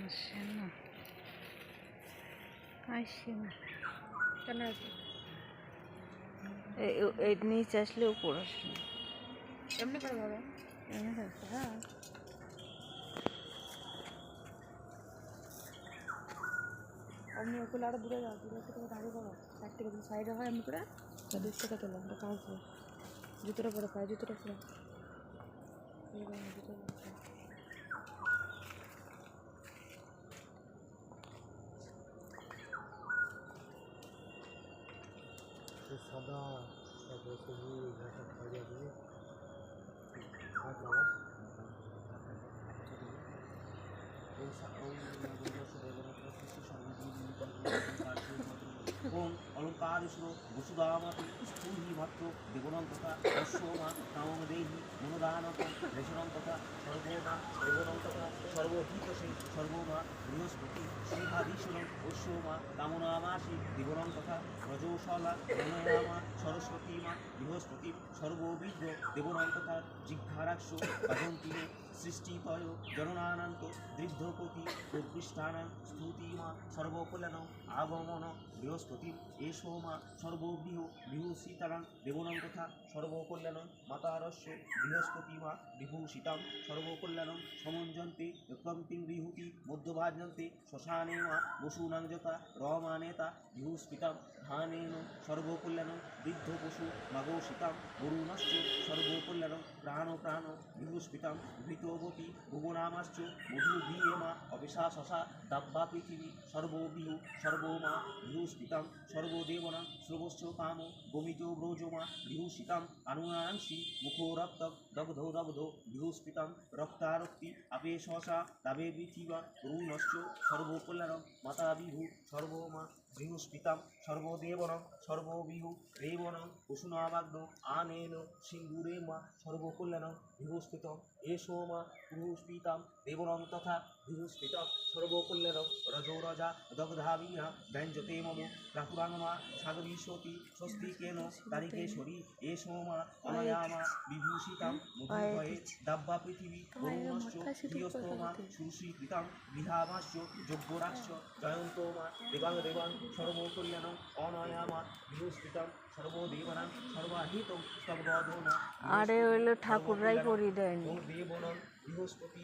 আসে না আসে না কেন আছে এ- এ- এর নিচে আসলে উপর আসে না এমনি করে ভাবে এমনি থাকতে, হ্যাঁ অমনি ওগুলো আরও দূরে যাও দূরে থেকে দাঁড়িয়ে করো সাইড থেকে যদি সাইডে হয় এমনি করে দুধ থেকে তোলো ওটা কাজ জুতোটা পরে পায় জুতোটা পরে এই দেখো, জুতোটা পরে। সে সাদা তারপরে সবুজ একটা খয়েরি আছে আর ওম অলঙ্কারেশ্বর বসুদামাতি স্থূহি ভক্ত দেবনং তথা অশ্বমা কামং দেহি মনোদানত রেশনং তথা সর্বমা দেবনং তথা সর্বহিতসে সর্বমা বৃহস্পতি শ্রীভাধীশ্বরম অশ্বমা কামনামাসি দেবনং তথা রজৌশলা মনয়ামা সরস্বতী মা বৃহস্পতি সর্ববিদ্য দেবনং তথা জিঘ্রারাক্ষ ভজন্তিনে সৃষ্টিতয়, জননানন্ত দৃগ্ধপতি প্রকৃষ্টানাং স্তুতিমা সর্বকল্যাণ আগমন, বৃহস্পতি। এষো মা সর্ববৃহ বিভূষিতারাং দেবনং তথা সর্বকল্যাণ মাতারস্য, বৃহস্পতি মা বিভূষিতাং সর্বকল্যাণং সমঞ্জন্তে কন্তিং বিহুতি মধ্যভাজন্তে, শ্মশানে মা, বসূনাং যথা, রমানেতা বিভূস্ফিতাং ধানেন সর্বকল্যাণ বৃদ্ধ পশু মাগৌষিতাং বরুণশ্চ সর্বকল্যাণ প্রাণ প্রাণ বিভূস্ফিতাং ভৃতবতী ভুবনামাশ্চ মধুভীয়মা অবিশা শশা দাব্বা পৃথিবী সর্ববিহু সর্বমা বিভূস্ফিতাং সর্বদেবনাং শ্রবশ্চ কাম গমিত ব্রজমা বিভূষিতাং অনুনাংশি মুখোরক্ত দগ্ধ দগ্ধ বিভূস্ফিতাং রক্তারক্তি আপে শশা দাবে পৃথিবা রুণশ্চ সর্বকল্যাণং মাতা বিহু সর্বমা বৃহস্পিতাং সর্বদেবনং সর্ববিহু রেবনং কুসুনাবাগ্ন আনেন সিঙ্গুরে মা বিভূস্ফিতং এষো মা বৃহস্পিতাং দেবনং তথা বৃহস্পিতং সর্বকল্যাণং রজোরজা দগ্ধাবিনা ব্যঞ্জতে মম প্রাকুরাঙ্গমা সাগরীশ্বতী স্বস্তিকেন তারিকেশ্বরী এষো মা অনয়ামা বিভূষিতাং মধুভয়ে দাব্বা পৃথিবী বরুণশ্চ প্রিয়স্তমা সুশ্রীকৃতাং বিধামাশ্চ যজ্ঞরাশ্চ জয়ন্ত মা দেবাং দেবাং সর্বকল্যাণং অনয়ামা স্তব্ধনা আরে হইল ঠাকুররাই করি দেন। বৃহস্পতি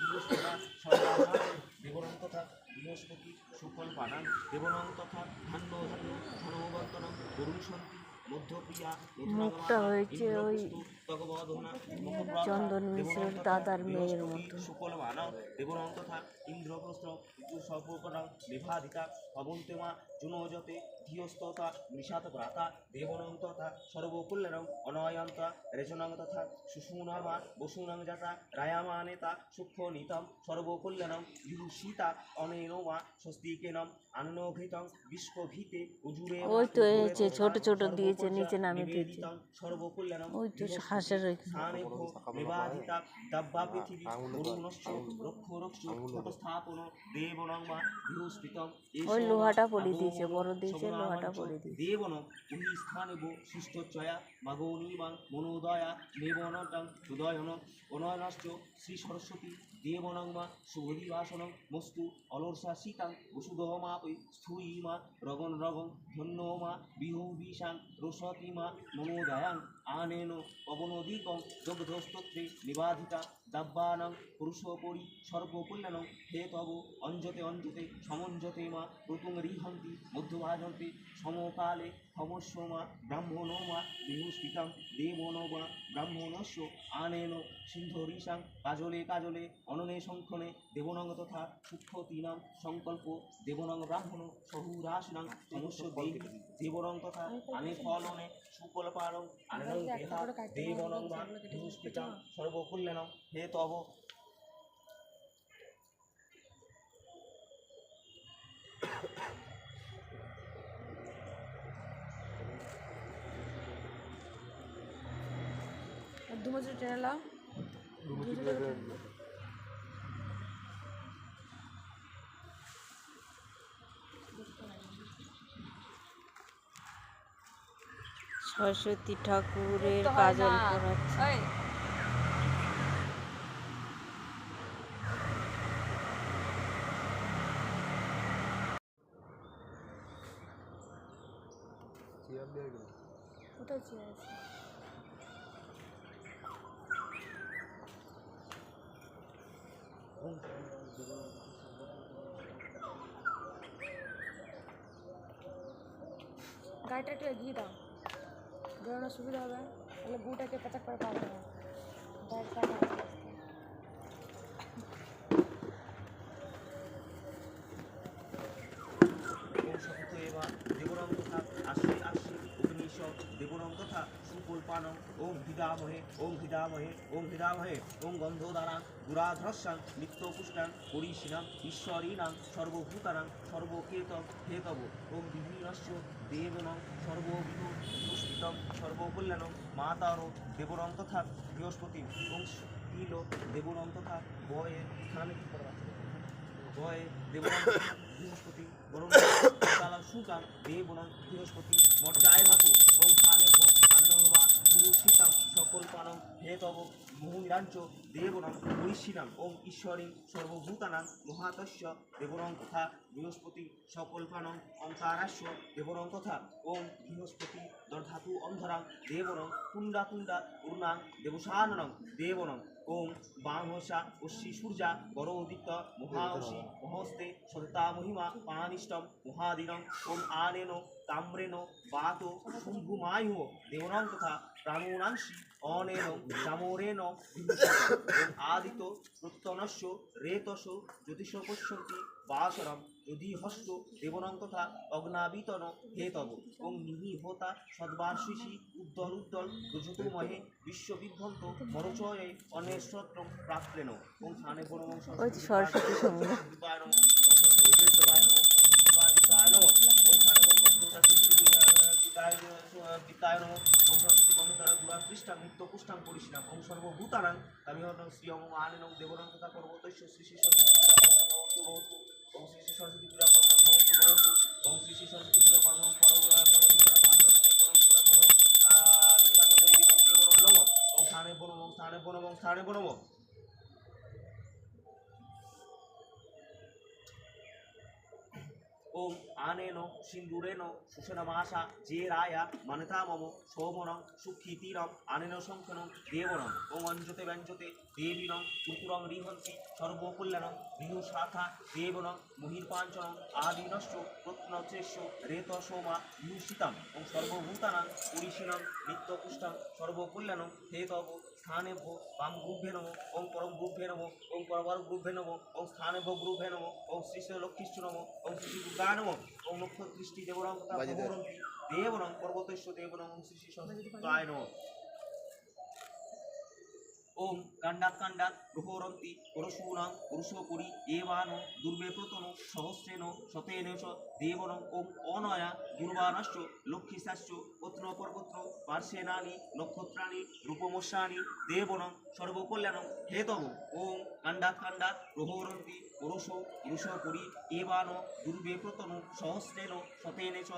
বৃহস্পতা সর্বাধারণ দেবনং তথা বৃহস্পতি শুকল পানাং দেবনং তথা ধান্য ধান্য ধনবন্তনং বরুণ সন্তি মধ্যপ্রিয়া মুখটা হয়েছে ওই চন্দন মিশ্রের দাদার মেয়ের মতো। ইন্দ্রপ্রস্থ জুনজতে ধিয়স্ততা নিষাত অনয়ন্তা তথা বসুনং জাতা বিভূষিতা অনেনমা স্বস্তিকেনম বিশ্বভীতে উজুরে ওই তো ছোট ছোট দিয়েছে, নিচে নামিয়ে দিয়েছে। সর্বকল্যাণং ওই তো হাঁসের স্থানেভ্য দাব্বা পৃথিবী বরুণশ্চ রক্ষ রক্ষ স্থাপন দেবনং মা বৃহস্পতিং ওই লোহাটা পরিয়ে দিয়েছে, বড় দিয়েছে, লোহাটা পরিয়ে দিয়েছে। দেবন উনি স্থানেব শিষ্টচয়া মাগৌনীবাং মনোদয়া দেবনটং সুদয়ন অনয়নশ্চ শ্রী সরস্বতী দেবনং মা শুভদিবাসনং মস্তু অলর্ষা সীতাং বসুদমাপি স্থূয়িমা রগন রগং ধন্য মা বিহু বিশাং রসতি মা মনোদয়াং আনেন পবনদিকং যোগধস্তোত্রে নিবাধিতা দাব্বানাং পুরুষোপরি সর্বকল্যাণ হে তব অঞ্জতে অঞ্জতে সমঞ্জতে মা ঋতুং রিহন্তি মধ্যভাজন্তে সমকালে সমস্য মা ব্রাহ্মণ মা বিভূস্ফিতাং দেবন মা ব্রাহ্মণস্য আনেন সিন্ধরিষাং কাজলে কাজলে অননে শঙ্খনে দেবনং তথা সূক্ষ্মতীনাং সংকল্প দেবনং ব্রাহ্মণ সহুরাসনাং সমস্য দেবী দেবনং তথা আনে ফলনে সুকল্পারং আনন্দং দেহা দেবনং মা বিভূস্ফিতাং সর্বকল্যাণং হে তব টেনে সরস্বতী ঠাকুরের কাজল পড়াচ্ছে। কোথায় চেয়ার আছে। গাড়িটা একটু এগিয়ে দাও। বেরোনোর সুবিধা হবে। তাহলে বুটাকে পেঁচাক করে পাওয়া যাবে। গাড়িটা দেবরং তথা আশ্রী আশ্রী অগ্নিশ দেবরং তথা সুকল্পানং ওম হৃদামহে ওম হৃদামহে ওম হৃদামহে ওম গন্ধদারাং দুরাধরস্যাং নিত্যপুষ্টাং পরিশীনাং ঈশ্বরীণাং সর্বভূতানাং সর্বকেত হেতব ওম বিভিন্নস্য দেবনং সর্ববিধ পুষ্পিতং সর্বকল্যাণং মাতারো দেবরং তথা বৃহস্পতি ওম তিল দেবরং তথা বয়ে স্থানে ভয়ে দেবনাম বৃহস্পতি বরং সুকাম দেবনাম বৃহস্পতি মর্যায় ধাতু বিভূষিতাম সকল পানম হে তব মোহিরাঞ্চ দেবনম ঐশিনাম ওম ঈশ্বরী সর্বভূতানাম, মহাতস্য দেবনং তথা বৃহস্পতি সকল পানম অন্তারাস্য দেবনং তথা ওম বৃহস্পতি দর্ধাতু অন্ধরাং দেবনং কুণ্ডা কুণ্ডা পূর্ণাং দেবসাননং দেবনং। ওং বাংহসা অশ্বি সূর্যা উদিত্য মহাওষি মহস্তে সন্তা মহিমা পানিষ্টম মহাদিনম ওম আনেন তাম্রেণ বাত শুম্ভুমায়ু দেবনং তথা প্রাণোনাংশি, অনেন সামরেণ আদিত প্রত্যনস্য রেতস জ্যোতিষ পশ্যন্তি বাসরম যদি হস্ত দেবনং তথা অগ্নাবিতন হে তব। ওং নিহি হোতা সদ্বার্ষিষি উদ্দল উদ্দল রজতুমহে বিশ্ববিধ্বন্ত মরচয়ে অনেশ্বত্র প্রাপ্তেন। ওং স্থানে পরমং সরস্বতী নিত্য সর্বভূতানাং আমি শ্রী অং আনেনং দেবনং তথা পর্বতৈশ্য শ্রী শ্রী সরস্বতী পূজা কর্মং ভবতু ভবতু ওং শ্রী শ্রী সরস্বতী পূজা কর্মং ভবতু ভবতু ওং শ্রী শ্রী সরস্বতী পূজা কর্মং পরম পরম বিষ্ণু বান্ধব দেবনং তথা পরম বিষ্ণু দেবী দেবনং নমঃ ওং স্থানে বনম ওং স্থানে বনম ওং স্থানে বনম ওম আনেন সিন্দুরেন সুষেনমাসা যে রায়া মানতা মম সৌমনং সুক্ষিতিরম আনেন শঙ্খন দেবনং ওং অঞ্জতে ব্যঞ্জতে দেবীনং কুকুরং রিহন্সি সর্বকল্যাণং বিহু শাখা দেবনং মহির্পাঞ্চনং আদিনশ্চ প্রত্নচেষ্য রেত সোমা বিভূষিতাম ওং সর্বভূতানাং পরিশীলং নিত্যপুষ্টং সর্বকল্যাণং হে তব স্থানে ভো বাম গ্রুভে নেব ও পরম গ্রুপে নেব ও ওং গ্রুপ ভে নেব ও স্থানে ভোগ গ্রুপ ভে নেব ও শ্রী লক্ষ্মীশ্চ নেব ও শ্রী শ্রী নেব ও ওং নক্ষত্রিষ্টি দেবরং তথা ভগবরন্তি দেবনং পর্বতেশ্ব দেবনং শ্রী শ্রী সরস্বতী নম। ওম কাণ্ডাত কাণ্ডাত প্রহরন্তি পরশূনাং পুরুষপুরী এবান দুর্বে প্রতনু সহস্রেণ শতেন দেবন ওম অনয়া দুর্বাণশ্চ লক্ষ্মীশাশ্চ পত্র পর্বত্র পার্শ্বেনানি নক্ষত্রাণী রূপমস্যানি দেবনং সর্বকল্যাণং হেতব ওম কাণ্ডাত প্রহরন্তি পুরুষ পুরুষপুরী এবান দুর্বে প্রতনু সহস্রেণ শতেন চ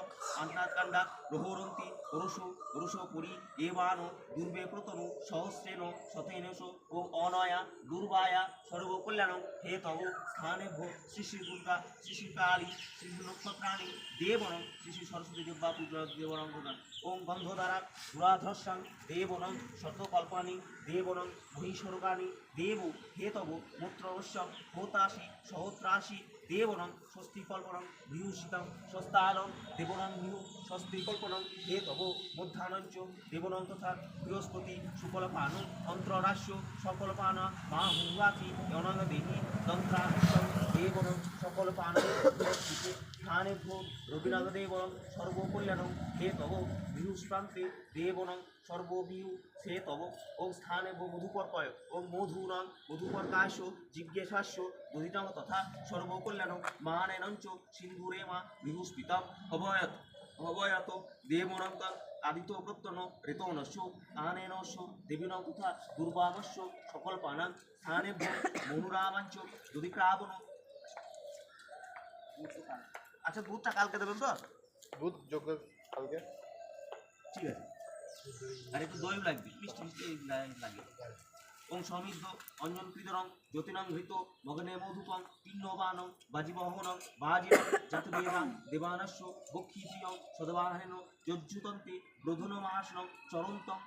কাণ্ডাত প্রহরন্তি পুরুষ পুরুষপুরী এবান দুর্বে প্রতনু সহস্রেণ শতেন চ, ও অনয়া, দুর্বায়া, সর্বকল্যাণ, হে তব, স্থানে ভো শ্রী দুর্গা শ্রী কালী শ্রী নক্ষত্রাণী, দেবনং শ্রী সরস্বতী দেব্বা পূজা দেবনং প্রদান ওম গন্ধধারা দুরাধস্যাং দেবনং শতকল্পানি দেবনং মহিষরগানি দেব, হে তব মূত্রবশ্যং হোতাশি সহস্রাশি দেবনং স্বস্তি কল্পনং বিভূষিতং স্বস্তানং দেবনং বিহু স্বস্তি কল্পনং হে তব মধ্যানঞ্চ দেবনং তথা বৃহস্পতি শুকলপানু অন্তরাস্য সকলপানা, মা হুয়াতি অনঙ্গ দেহি দন্ত্রাস্যং দেবনং সকলপান স্থানে রবীন্দ্রনাথ দেবনং সর্বকল্যাণং হে তব দেবনং সর্ববিহু সে তব ওং স্থানে ভো মধুপর্কয় ওং মধুনং মধুপর্কাশ্য জিজ্ঞাসাস্য দধিতং তথা সর্বকল্যাণং মানেনঞ্চ সিন্ধুরে মা বিহুস্পিতম অভয়ত অভয়ত দেবনং তং আদিত্য প্রত্যন ঋতনস্য আনেনস্য দেবীনং তথা দুর্বামস্য সকল পানাং স্থানে ভো মনুরামাঞ্চ যদি ক্রাবণ আচ্ছা দুধটা কালকে দেবেন তো? দুধ যোগ্য কালকে। ঠিক আছে। আর একটু দই লাগবে, মিষ্টি মিষ্টি লাগে। ওং সমৃদ্ধ মগনে দেবানস্য যজ্জুতন্তে চরন্তং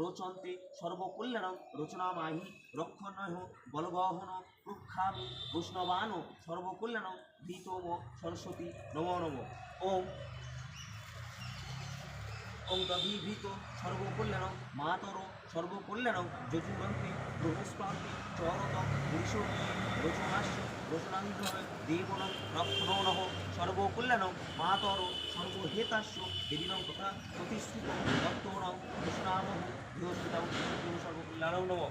রোচন্তে সর্বকল্যাণং রচনামাহি রক্ষণয় বলবহন প্রক্ষামি, বৈষ্ণবান, সর্বকল্যাণং ধীতম সরস্বতী, নম নম। ওম ওং তভিভীত সর্বকল্যাণং, মাতর সর্বকল্যাণং যজুমন্তে ব্রহস্পান্তে চরত পুরুষোত্তম রচনাস্য রচনাঙ্গ্রহ দেবনং রক্ষণনঃ সর্বকল্যাণং, মাতর সর্বহেতাস্য দেবীনং তথা প্রতিষ্ঠিত দত্তনং রচনামহ বৃহস্পতিং সর্বকল্যাণং নম।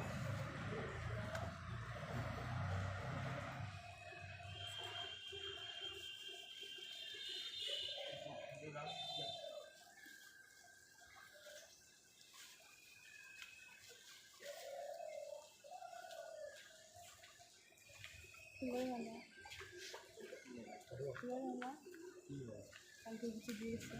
কালকে কিছু দিয়েছে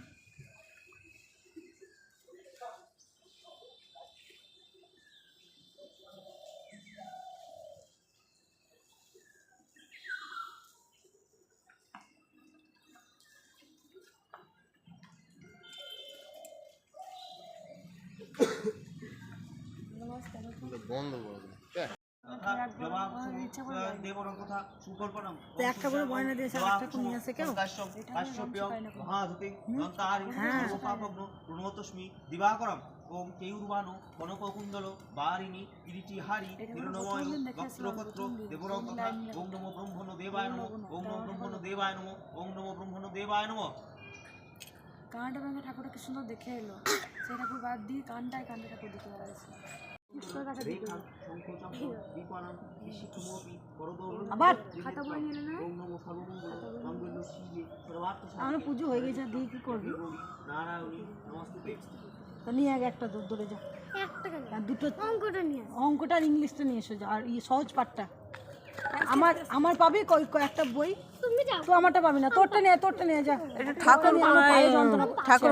নমস্কার বন্ধ করে দিন তথা জবাব দেবনং কথা সুকল্পনং। একটা বয়না দিয়েছে, একটা তো নিয়ে আসে কেউ? কাশ্যপ মহাধুতে দন্তাহারি সর্বপাপগ্ন প্রণতস্মি দিবাকরম ওম কেয়ুর্বাণো কনককুণ্ডল বারিণী কিরিটিহারি হিরণময় বক্ত্রপত্র দেবরং তথা ওম নমো ব্রহ্মণ দেবায় নমঃ ওম নমো ব্রহ্মণ দেবায় নমঃ ওম নমো ব্রহ্মণ দেবায় নমঃ। কানটা ভেঙে ঠাকুরটা কি সুন্দর দেখে এলো। সেই ঠাকুর বাদ দিয়ে কানটায় কানটা ঠাকুর দেখে বেড়াইছে আবার আমার পুজো হয়ে গেছে দিয়ে কি করবি? তো নিয়ে আগে একটা দূর দূরে যা। দুটো অঙ্কটা নিয়ে অঙ্কটা আর ইংলিশটা নিয়ে এসো যা আর এই সহজ পাঠটা। আমার আমার পাবি একটা বই? তুমি তো আমারটা পাবি না তোরটা নিয়ে তোরটা নিয়ে যা। ঠাকুর যন্ত্রণা করছে। ঠাকুর